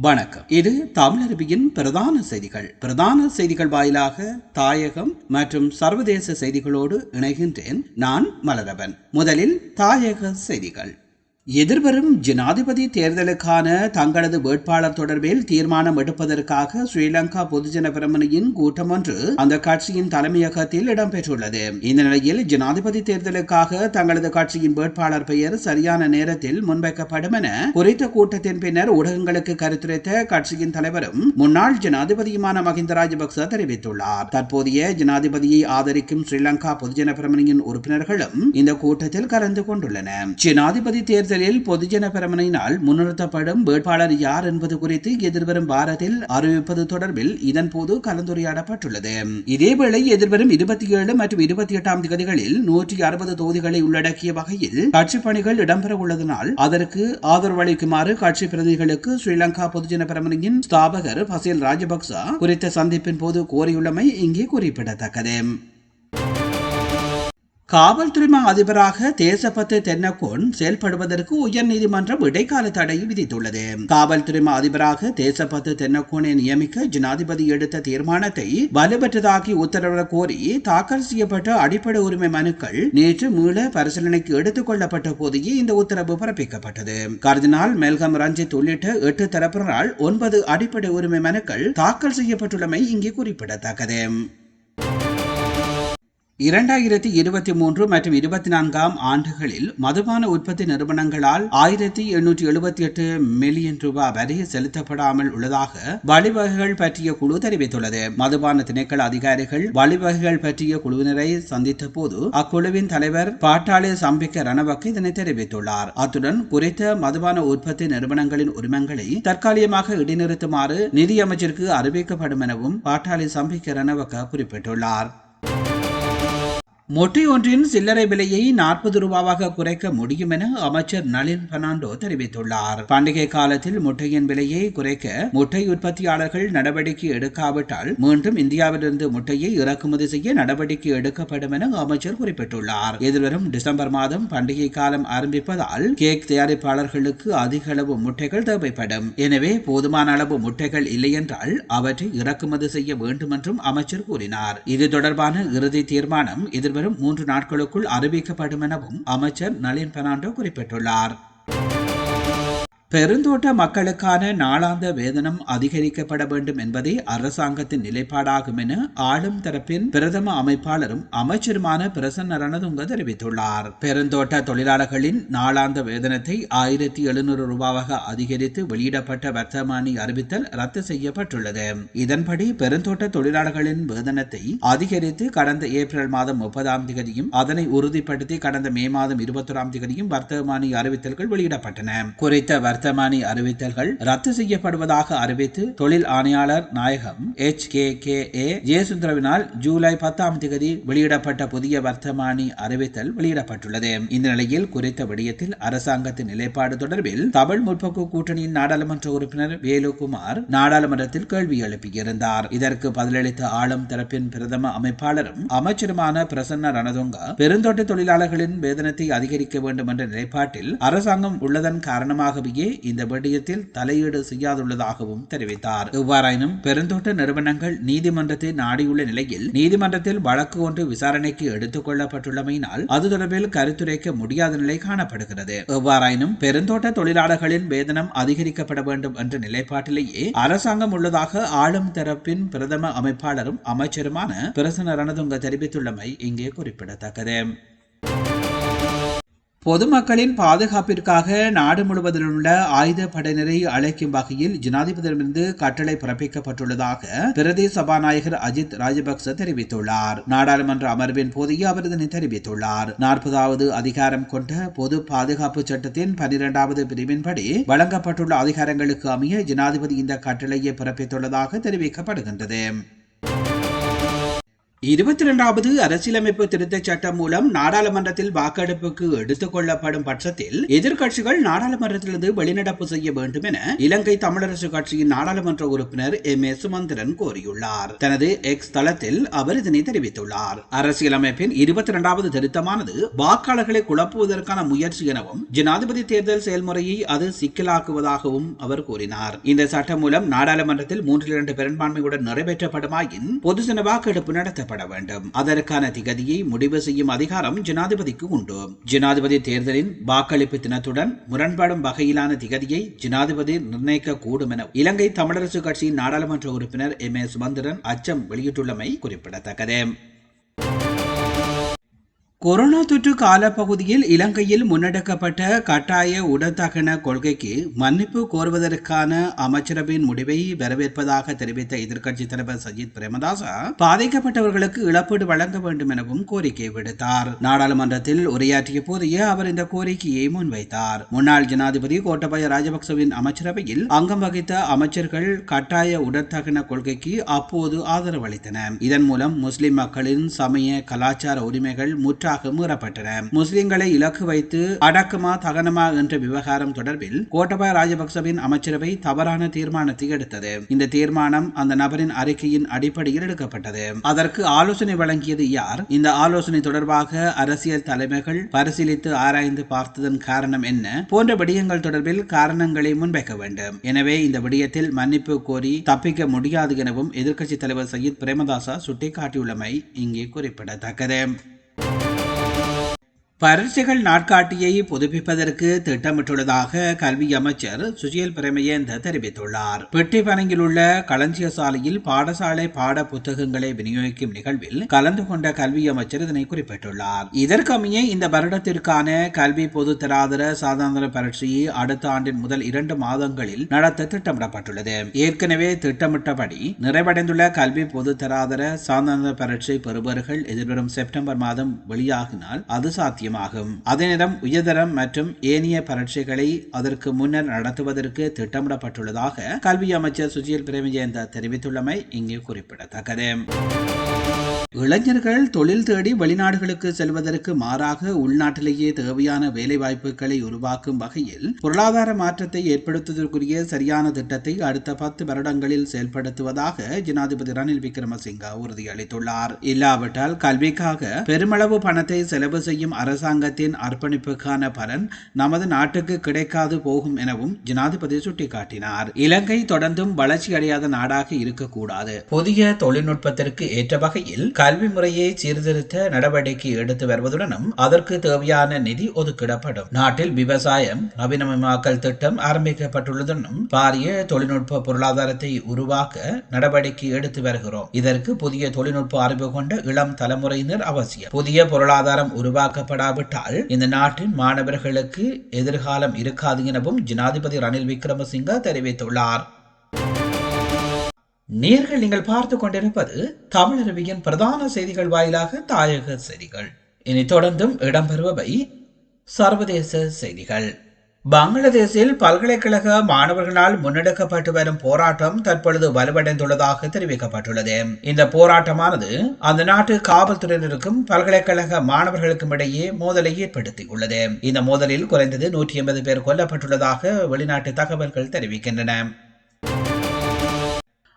வணக்கம். இது தமிழருவியின் பிரதான செய்திகள். பிரதான செய்திகள் வாயிலாக தாயகம் மற்றும் சர்வதேச செய்திகளோடு இணைகின்றேன் நான் மலரவன். முதலில் தாயக செய்திகள். எதிர்வரும் ஜனாதிபதி தேர்தலுக்கான தங்களது வேட்பாளர் தொடர்பில் தீர்மானம் எடுப்பதற்காக ஸ்ரீலங்கா பொதுஜன பிரமணியின் கூட்டம் ஒன்று அந்த கட்சியின் தலைமையகத்தில் இடம்பெற்றுள்ளது. இந்த நிலையில் ஜனாதிபதி தேர்தலுக்காக தங்களது கட்சியின் வேட்பாளர் பெயர் சரியான நேரத்தில் முன்வைக்கப்படும் என குறித்த கூட்டத்தின் பின்னர் ஊடகங்களுக்கு கருத்துரைத்த கட்சியின் தலைவரும் முன்னாள் ஜனாதிபதியுமான மஹிந்த ராஜபக்ச தெரிவித்துள்ளார். தற்போதைய ஜனாதிபதியை ஆதரிக்கும் ஸ்ரீலங்கா பொதுஜன பிரமணியின் உறுப்பினர்களும் இந்த கூட்டத்தில் கலந்து கொண்டுள்ளனர். ஜனாதிபதி தேர்தல் தேர்தலில் பொதுஜன பிரமணியினால் முன்னிறுத்தப்படும் வேட்பாளர் யார் என்பது குறித்து எதிர்வரும் வாரத்தில் அறிவிப்பது தொடர்பில் இதன் போது கலந்துரையாடப்பட்டுள்ளது. இதேவேளை எதிர்வரும் இருபத்தி ஏழு மற்றும் இருபத்தி எட்டாம் தேதிகளில் நூற்றி அறுபது தொகுதிகளை உள்ளடக்கிய வகையில் கட்சி பணிகள் இடம்பெற உள்ளதனால் அதற்கு ஆதரவளிக்குமாறு கட்சி பிரதிநிதிகளுக்கு ஸ்ரீலங்கா பொதுஜன பிரமணியின் ஸ்தாபகர் பசில் ராஜபக்ச குறித்த சந்திப்பின் போது கோரியுள்ளமை இங்கே குறிப்பிடத்தக்கது. காவல்துறை அதிபராக தேசபத்து தென்னக்கோன் செயல்படுவதற்கு உயர்நீதிமன்றம் இடைக்கால தடை விதித்துள்ளது. காவல்துறை அதிபராக தேசபத்து தென்னக்கோனை நியமிக்க ஜனாதிபதி எடுத்த தீர்மானத்தை வலுப்பற்றதாக்கி உத்தரவிடக் கோரி தாக்கல் செய்யப்பட்ட அடிப்படை உரிமை மனுக்கள் நேற்று மீள பரிசீலனைக்கு எடுத்துக் கொள்ளப்பட்ட போதே இந்த உத்தரவு பிறப்பிக்கப்பட்டது. கர்தினால் மெல்கம் ரஞ்சித் உள்ளிட்ட எட்டு தரப்பினரால் ஒன்பது அடிப்படை உரிமை மனுக்கள் தாக்கல் செய்யப்பட்டுள்ளமை இங்கே குறிப்பிடத்தக்கது. இரண்டாயிரத்தி இருபத்தி மூன்று மற்றும் இருபத்தி நான்காம் ஆண்டுகளில் மதுபான உற்பத்தி நிறுவனங்களால் ஆயிரத்தி எண்ணூற்றி எழுபத்தி எட்டு மில்லியன் ரூபாய் வரி செலுத்தப்படாமல் உள்ளதாக வழிவகைகள் பற்றிய குழு தெரிவித்துள்ளது. மதுபான திணைக்கள அதிகாரிகள் வழிவகைகள் பற்றிய குழுவினரை சந்தித்த போது அக்குழுவின் தலைவர் பாட்டாளி சம்பிக்க ரணவக்கு இதனை தெரிவித்துள்ளார். அத்துடன் குறித்த மதுபான உற்பத்தி நிறுவனங்களின் உரிமங்களை தற்காலிகமாக இடைநிறுத்துமாறு நிதியமைச்சருக்கு அறிவிக்கப்படும் எனவும் பாட்டாளி சம்பிக்க ரணவக்க குறிப்பிட்டுள்ளார். மொட்டை ஒன்றின் சில்லறை விலையை நாற்பது ரூபாவாக குறைக்க முடியும் என அமைச்சர் நளின் பெர்னாண்டோ தெரிவித்துள்ளார். பண்டிகை காலத்தில் முட்டையின் விலையை குறைக்க முட்டை உற்பத்தியாளர்கள் நடவடிக்கை எடுக்காவிட்டால் மீண்டும் இந்தியாவிலிருந்து முட்டையை இறக்குமதி செய்ய நடவடிக்கை எடுக்கப்படும் என அமைச்சர் குறிப்பிட்டுள்ளார். எதிர்வரும் டிசம்பர் மாதம் பண்டிகை காலம் ஆரம்பிப்பதால் கேக் தயாரிப்பாளர்களுக்கு அதிக அளவு முட்டைகள் தேவைப்படும். எனவே போதுமான அளவு முட்டைகள் இல்லையென்றால் அவற்றை இறக்குமதி செய்ய வேண்டும் என்றும் அமைச்சர் கூறினார். இது தொடர்பான இறுதி தீர்மானம் எதிர்வரும் வரும் மூன்று நாட்களுக்குள் அறிவிக்கப்படும் எனவும் அமைச்சர் நளின் பெர்னாண்டோ குறிப்பிட்டுள்ளார். பெருந்தோட்ட மக்களுக்கான நாளாந்த வேதனம் அதிகரிக்கப்பட வேண்டும் என்பதே அரசாங்கத்தின் நிலைப்பாடாகும் என ஆளும் தரப்பின் பிரதம அமைப்பாளரும் அமைச்சருமான பிரசன்ன ரணதுங்க தெரிவித்துள்ளார். பெருந்தோட்ட தொழிலாளர்களின் நாளாந்த வேதனத்தை ஆயிரத்தி எழுநூறு ரூபாவாக அதிகரித்து வெளியிடப்பட்ட வர்த்தமானி அறிவித்தல் ரத்து செய்யப்பட்டுள்ளது. இதன்படி பெருந்தோட்ட தொழிலாளர்களின் வேதனத்தை அதிகரித்து கடந்த ஏப்ரல் மாதம் முப்பதாம் தேதியும் அதனை உறுதிப்படுத்தி கடந்த மே மாதம் இருபத்தொராம் தேதியும் வர்த்தமானி அறிவித்தல்கள் வெளியிடப்பட்டன. குறித்த வர்த்தமானி அறிவித்தல்கள் ரத்து செய்யப்படுவதாக அறிவித்து தொழில் ஆணையாளர் நாயகம் எச் கே கே ஏ ஜெயசுந்தரவினால் ஜூலை பத்தாம் தேதி வெளியிடப்பட்ட புதிய வர்த்தமானி அறிவித்தல் வெளியிடப்பட்டுள்ளது. இந்த நிலையில் குறித்த விடயத்தில் அரசாங்கத்தின் நிலைப்பாடு தொடர்பில் தமிழ் முற்போக்கு கூட்டணியின் நாடாளுமன்ற உறுப்பினர் வேலுகுமார் நாடாளுமன்றத்தில் கேள்வி எழுப்பியிருந்தார். இதற்கு பதிலளித்த ஆளும் தரப்பின் பிரதம அமைப்பாளரும் அமைச்சருமான பிரசன்ன ரணதுங்க பெருந்தோட்ட தொழிலாளர்களின் வேதனத்தை அதிகரிக்க வேண்டும் என்ற நிலைப்பாட்டில் அரசாங்கம் உள்ளதன் காரணமாகவே இந்த விடயத்தில் தலையீடு செய்யாதுள்ளதாகவும் தெரிவித்தார். எவ்வாறாயினும் பெருந்தோட்ட நிறுவனங்கள் நீதிமன்றத்தை நாடியுள்ள நிலையில் நீதிமன்றத்தில் வழக்கு ஒன்று விசாரணைக்கு எடுத்துக் கொள்ளப்பட்டுள்ளமையினால் அது தொடர்பில் கருத்துரைக்க முடியாத நிலை காணப்படுகிறது. எவ்வாறாயினும் பெருந்தோட்ட தொழிலாளர்களின் வேதனம் அதிகரிக்கப்பட வேண்டும் என்ற நிலைப்பாட்டிலேயே அரசாங்கம் உள்ளதாக ஆளும் தரப்பின் பிரதம அமைப்பாளரும் அமைச்சருமான பிரசன ரணதுங்க தெரிவித்துள்ளமை இங்கே குறிப்பிடத்தக்கது. பொதுமக்களின் பாதுகாப்பிற்காக நாடு முழுவதிலும் உள்ள ஆயுத படையினரை அழைக்கும் வகையில் ஜனாதிபதியிடமிருந்து கட்டளை பிறப்பிக்கப்பட்டுள்ளதாக பிரதேச சபாநாயகர் அஜித் ராஜபக்ச தெரிவித்துள்ளார். நாடாளுமன்ற அமர்வின் போதையே அவர் இதனை தெரிவித்துள்ளார். நாற்பதாவது அதிகாரம் கொண்ட பொது பாதுகாப்பு சட்டத்தின் பனிரெண்டாவது பிரிவின்படி வழங்கப்பட்டுள்ள அதிகாரங்களுக்கு அமைய ஜனாதிபதி இந்த கட்டளையை பிறப்பித்துள்ளதாக தெரிவிக்கப்படுகின்றது. இருபத்தி இரண்டாவது அரசியலமைப்பு திருத்தச் சட்டம் மூலம் நாடாளுமன்றத்தில் வாக்கெடுப்புக்கு எடுத்துக் கொள்ளப்படும் பட்சத்தில் எதிர்க்கட்சிகள் நாடாளுமன்றத்திலிருந்து வெளிநடப்பு செய்ய வேண்டும் என இலங்கை தமிழரசு கட்சியின் நாடாளுமன்ற உறுப்பினர் எம். ஏ சுமந்திரன் கோரியுள்ளார். தனது எக்ஸ் தளத்தில் அவர் இதனை தெரிவித்துள்ளார். அரசியலமைப்பின் இருபத்தி இரண்டாவது திருத்தமானது வாக்காளர்களை குழப்புவதற்கான முயற்சி எனவும் ஜனாதிபதி தேர்தல் செயல்முறையை அது சிக்கலாக்குவதாகவும் அவர் கூறினார். இந்த சட்டம் மூலம் நாடாளுமன்றத்தில் மூன்றில் இரண்டு பெரும்பான்மையுடன் நிறைவேற்றப்படுமாயின் பொதுஜன வாக்கெடுப்பு நடத்த நடத்தப்பட வேண்டும். அதற்கான திகதியை முடிவு செய்யும் அதிகாரம் ஜனாதிபதிக்கு உண்டு. ஜனாதிபதி தேர்தலின் வாக்களிப்பு தினத்துடன் முரண்படும் வகையிலான திகதியை ஜனாதிபதி நிர்ணயிக்க கூடும் என இலங்கை தமிழரசு கட்சியின் நாடாளுமன்ற உறுப்பினர் எம் ஏ சுமந்திரன் அச்சம் வெளியிட்டுள்ளமை குறிப்பிடத்தக்கது. கொரோனா தொற்று காலப்பகுதியில் இலங்கையில் முன்னெடுக்கப்பட்ட கட்டாய உடற்தகன கொள்கைக்கு மன்னிப்பு கோருவதற்கான அமைச்சரவையின் முடிவை வரவேற்பதாக தெரிவித்த எதிர்க்கட்சித் தலைவர் சஜித் பிரேமதாசா பாதிக்கப்பட்டவர்களுக்கு இழப்பீடு வழங்க வேண்டும் எனவும் கோரிக்கை விடுத்தார். நாடாளுமன்றத்தில் உரையாற்றிய போதே அவர் இந்த கோரிக்கையை முன்வைத்தார். முன்னாள் ஜனாதிபதி கோட்டபாய ராஜபக்சவின் அமைச்சரவையில் அங்கம் வகித்த அமைச்சர்கள் கட்டாய உடற்தகன கொள்கைக்கு அப்போது ஆதரவு அளித்தனர். இதன் மூலம் முஸ்லிம் மக்களின் சமய கலாச்சார உரிமைகள் முற்ற முற்றாக மீறப்பட்டன. முஸ்லிம்களை இலக்கு வைத்து அடக்குமா தகனமா என்ற விவகாரம் தொடர்பில் கோட்டபாய ராஜபக்சவின் அமைச்சரவை தவறான தீர்மானத்தை எடுத்தது. இந்த தீர்மானம் அந்த நபரின் அறிக்கையின் அடிப்படையில் எடுக்கப்பட்டது. அதற்கு ஆலோசனை வழங்கியது யார்? இந்த ஆலோசனை தொடர்பாக அரசியல் தலைமைகள் பரிசீலித்து ஆராய்ந்து பார்த்ததன் காரணம் என்ன? போன்ற விடயங்கள் தொடர்பில் காரணங்களை முன்வைக்க வேண்டும். எனவே இந்த விடயத்தில் மன்னிப்பு கோரி தப்பிக்க முடியாது எனவும் எதிர்க்கட்சித் தலைவர் சையீத் பிரேமதாசா சுட்டிக்காட்டியுள்ளமை இங்கே குறிப்பிடத்தக்கது. பரீட்சைகள் நாட்காட்டியை புதுப்பிப்பதற்கு திட்டமிட்டுள்ளதாக கல்வி அமைச்சர் சுஜியல் பிரமயேந்த தெரிவித்துள்ளார். பெட்டிப்பனங்கில் உள்ள களஞ்சிய சாலையில் பாடசாலை பாட புத்தகங்களை விநியோகிக்கும் நிகழ்வில் கலந்து கொண்ட கல்வி அமைச்சர் இதனை குறிப்பிட்டுள்ளார். இதற்கமைய இந்த வருடத்திற்கான கல்வி பொது தராதர சாதாரண பரீட்சையை அடுத்த ஆண்டின் முதல் இரண்டு மாதங்களில் நடத்த திட்டமிடப்பட்டுள்ளது. ஏற்கனவே திட்டமிட்டபடி நிறைவடைந்துள்ள கல்வி பொது தராதர சாதாரண பரீட்சை பெறுபவர்கள் எதிர்வரும் செப்டம்பர் மாதம் வெளியாகினால் அது சாத்தியம். சாத்தியமாகும் அதனிடம் உயர்தரம் மற்றும் ஏனைய பரீட்சைகளை அதற்கு முன்னர் நடத்துவதற்கு திட்டமிடப்பட்டுள்ளதாக கல்வி அமைச்சர் சுஜில் பிரேமஜெயந்தா தெரிவித்துள்ளமை இங்கே குறிப்பிடத்தக்கது. இளைஞர்கள் தொழில் தேடி வெளிநாடுகளுக்கு செல்வதற்கு மாறாக உள்நாட்டிலேயே தேவையான வேலைவாய்ப்புகளை உருவாக்கும் வகையில் பொருளாதார மாற்றத்தை ஏற்படுத்துவதற்குரிய சரியான திட்டத்தை அடுத்த பத்து வருடங்களில் செயல்படுத்துவதாக ஜனாதிபதி ரணில் விக்ரமசிங்கா உறுதியளித்துள்ளார். இல்லாவிட்டால் கல்விக்காக பெருமளவு பணத்தை செலவு செய்யும் அரசாங்கத்தின் அர்ப்பணிப்புக்கான பலன் நமது நாட்டுக்கு கிடைக்காது போகும் எனவும் ஜனாதிபதி சுட்டிக்காட்டினார். இலங்கை தொடர்ந்தும் வளர்ச்சி அடையாத நாடாக இருக்கக்கூடாது. புதிய தொழில்நுட்பத்திற்கு ஏற்ற வகையில் கல்வி முறையை சீர்திருத்த நடவடிக்கை எடுத்து வருவதுடனும் அதற்கு தேவையான நிதி ஒதுக்கிடப்படும். நாட்டில் விவசாயம் நவீனமயமாக்கல் திட்டம் ஆரம்பிக்கப்பட்டுள்ளதுடனும் பாரிய தொழில்நுட்ப பொருளாதாரத்தை உருவாக்க நடவடிக்கை எடுத்து வருகிறோம். இதற்கு புதிய தொழில்நுட்ப அறிவு கொண்ட இளம் தலைமுறையினர் அவசியம். புதிய பொருளாதாரம் உருவாக்கப்படாவிட்டால் இந்த நாட்டின் மாணவர்களுக்கு எதிர்காலம் இருக்காது எனவும் ஜனாதிபதி ரணில் விக்ரமசிங்க தெரிவித்துள்ளார். நேர்கள் நீங்கள் பார்த்து கொண்டிருப்பது தமிழருவியின் பிரதான செய்திகள் வாயிலாக தாயக செய்திகள். இனி தொடர்ந்தும் இடம்பெறுபவை சர்வதேச செய்திகள். பங்களாதேஷில் பல்கலைக்கழக மாணவர்களால் முன்னெடுக்கப்பட்டு வரும் போராட்டம் தற்பொழுது வலுவடைந்துள்ளதாக தெரிவிக்கப்பட்டுள்ளது. இந்த போராட்டமானது அந்த நாட்டு காவல்துறையினருக்கும் பல்கலைக்கழக மாணவர்களுக்கும் இடையே மோதலை ஏற்படுத்தியுள்ளது. இந்த மோதலில் குறைந்தது நூற்றி எண்பது பேர் கொல்லப்பட்டுள்ளதாக வெளிநாட்டு தகவல்கள் தெரிவிக்கின்றன.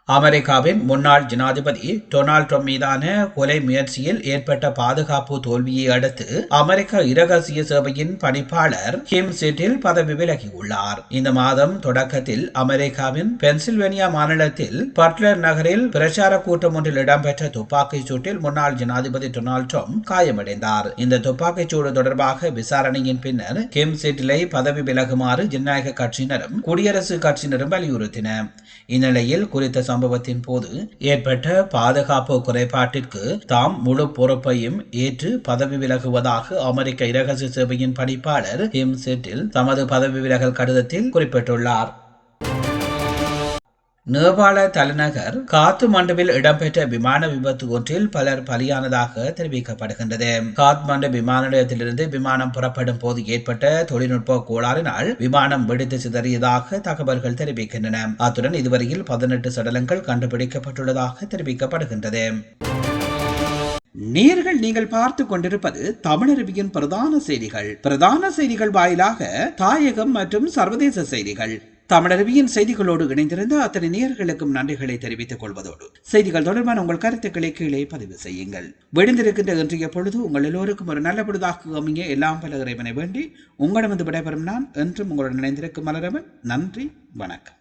அமெரிக்காவின் முன்னாள் ஜனாதிபதி டொனால்ட் ட்ரம்ப் மீதான கொலை முயற்சியில் ஏற்பட்ட பாதுகாப்பு தோல்வியை அடுத்து அமெரிக்க இரகசிய சேவையின் பணிப்பாளர் கிம் சிட்டில் பதவி விலகியுள்ளார். இந்த மாதம் தொடக்கத்தில் அமெரிக்காவின் பென்சில்வேனியா மாநிலத்தில் பட்லர் நகரில் பிரச்சார கூட்டம் ஒன்றில் இடம்பெற்ற துப்பாக்கிச் சூட்டில் முன்னாள் ஜனாதிபதி டொனால்ட் ட்ரம்ப் காயமடைந்தார். இந்த துப்பாக்கிச் சூடு தொடர்பாக விசாரணையின் பின்னர் கிம் சிட்டிலை பதவி விலகுமாறு ஜனநாயக கட்சியினரும் குடியரசுக் கட்சியினரும் வலியுறுத்தினர். இந்நிலையில் குறித்த சம்பவத்தின் போது ஏற்பட்ட பாதுகாப்பு குறைபாட்டிற்கு தாம் முழு பொறுப்பையும் ஏற்று பதவி விலகுவதாக அமெரிக்க இரகசிய சேவையின் பணிப்பாளர் ஹிம் செட்டில் தமது பதவி விலகல் கடிதத்தில் குறிப்பிட்டுள்ளார். நேபாள தலைநகர் காத்மண்டுவில் இடம்பெற்ற விமான விபத்து ஒன்றில் பலர் பலியானதாக தெரிவிக்கப்படுகின்றது. காத்மண்டு விமான நிலையத்திலிருந்து விமானம் புறப்படும் போது ஏற்பட்ட தொழில்நுட்ப கோளாறினால் விமானம் வெடித்து சிதறியதாக தகவல்கள் தெரிவிக்கின்றன. அத்துடன் இதுவரையில் பதினெட்டு சடலங்கள் கண்டுபிடிக்கப்பட்டுள்ளதாக தெரிவிக்கப்படுகின்றது. நேர்கள் நீங்கள் பார்த்து கொண்டிருப்பது தமிழருவியின் பிரதான செய்திகள். பிரதான செய்திகள் வாயிலாக தாயகம் மற்றும் சர்வதேச செய்திகள். தமிழருவியின் செய்திகளோடு இணைந்திருந்த அத்தனை நேயர்களுக்கும் நன்றிகளை தெரிவித்துக் கொள்வதோடு செய்திகள் தொடர்பான உங்கள் கருத்துக்களை கீழே பதிவு செய்யுங்கள். விடுந்திருக்கின்ற இன்றைய பொழுது உங்கள் எல்லோருக்கும் ஒரு நல்ல பொழுதாக அமைய எல்லாம் பல இறைவனை வேண்டி உங்களிடமிருந்து விடைபெறும் நான் என்றும் உங்களுடன் இணைந்திருக்கும் மலரவன். நன்றி வணக்கம்.